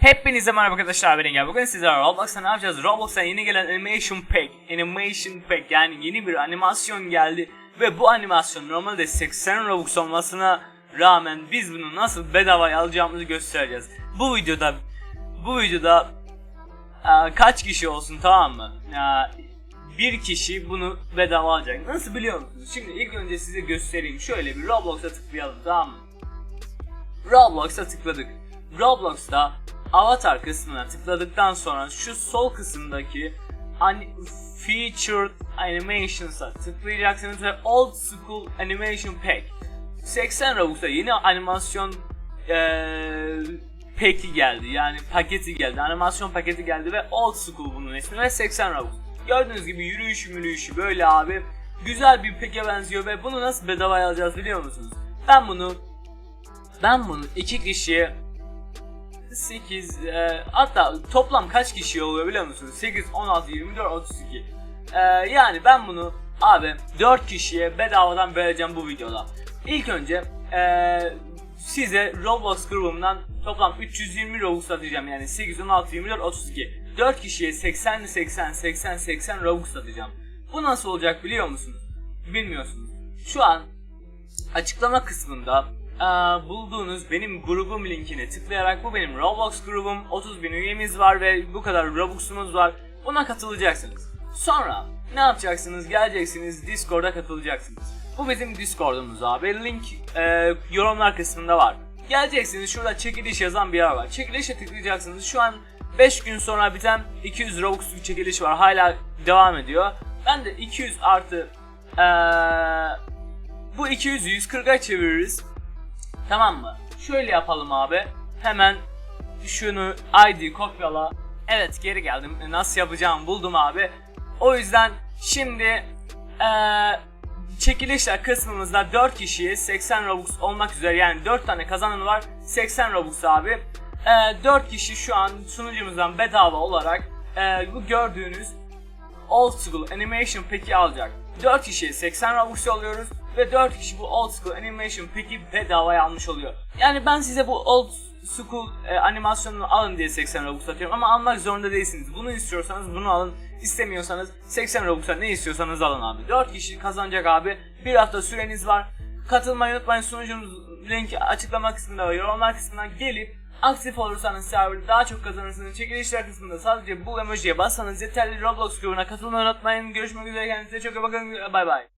Hepinize merhaba arkadaşlar ben Engel. Bugün sizlerle Roblox'ta ne yapacağız? Roblox'a yeni gelen Animation Pack, Animation Pack yani yeni bir animasyon geldi ve bu animasyon normalde 80 Robux olmasına rağmen biz bunu nasıl bedavaya alacağımızı göstereceğiz. Bu videoda bu videoda kaç kişi olsun tamam mı? Bir kişi bunu bedava alacak. Nasıl biliyor musunuz? Şimdi ilk önce size göstereyim. Şöyle bir Roblox'a tıklayalım tamam mı? Roblox'a tıkladık. Roblox'ta avatar kısmına tıkladıktan sonra şu sol kısımdaki ani- Featured Animations'a tıklayacaksınız ve Old School Animation Pack 80 Robux'a yeni animasyon eee pack'i geldi yani paketi geldi animasyon paketi geldi ve Old School bunun ismi ve 80 Robux gördüğünüz gibi yürüyüşü yürüyüşü böyle abi güzel bir pack'e benziyor ve bunu nasıl bedavaya alacağız biliyor musunuz ben bunu ben bunu iki kişiye 8 e, hatta toplam kaç kişi oluyor biliyor musunuz? 8, 16, 24, 32. E, yani ben bunu abi 4 kişiye bedavadan vereceğim bu videoda. İlk önce e, size Roblox grubumdan toplam 320 Robux atacağım yani 8, 16, 24, 32. 4 kişiye 80, 80, 80, 80 Robux atacağım. Bu nasıl olacak biliyor musunuz? Bilmiyorsunuz. Şu an açıklama kısmında eee, bulduğunuz benim grubum linkine tıklayarak bu benim Roblox grubum 30 bin üyemiz var ve bu kadar Robux'umuz var buna katılacaksınız. Sonra ne yapacaksınız geleceksiniz Discord'a katılacaksınız. Bu bizim Discord'umuz abi link eee, yorumlar kısmında var. Geleceksiniz şurada çekiliş yazan bir yer var. Çekilişe tıklayacaksınız şu an 5 gün sonra biten 200 Robux bir çekiliş var hala devam ediyor. Ben de 200 artı eee bu 200'ü 140'a çeviririz. Tamam mı? Şöyle yapalım abi. Hemen şunu ID kopyala. Evet geri geldim. Nasıl yapacağımı buldum abi. O yüzden şimdi eee çekilişler kısmımızda 4 kişiye 80 Robux olmak üzere yani 4 tane kazanan var 80 Robux abi. Eee 4 kişi şu an sunucumuzdan bedava olarak eee, bu gördüğünüz Old School Animation Pack'i alacak. 4 kişiye 80 Robux alıyoruz ve 4 kişi bu Old School Animation Pack'i bedavaya almış oluyor. Yani ben size bu Old School e, animasyonunu alın diye 80 Robux atıyorum ama almak zorunda değilsiniz. Bunu istiyorsanız bunu alın. İstemiyorsanız 80 Robux'a ne istiyorsanız alın abi. 4 kişi kazanacak abi. Bir hafta süreniz var. Katılmayı unutmayın. Sunucumuz linki açıklama kısmında ve yorumlar kısmından gelip Aktif olursanız serverda daha çok kazanırsınız. Çekilişler kısmında sadece bu emojiye bassanız yeterli. Roblox grubuna katılmayı unutmayın. Görüşmek üzere kendinize çok iyi bakın. Bay bay.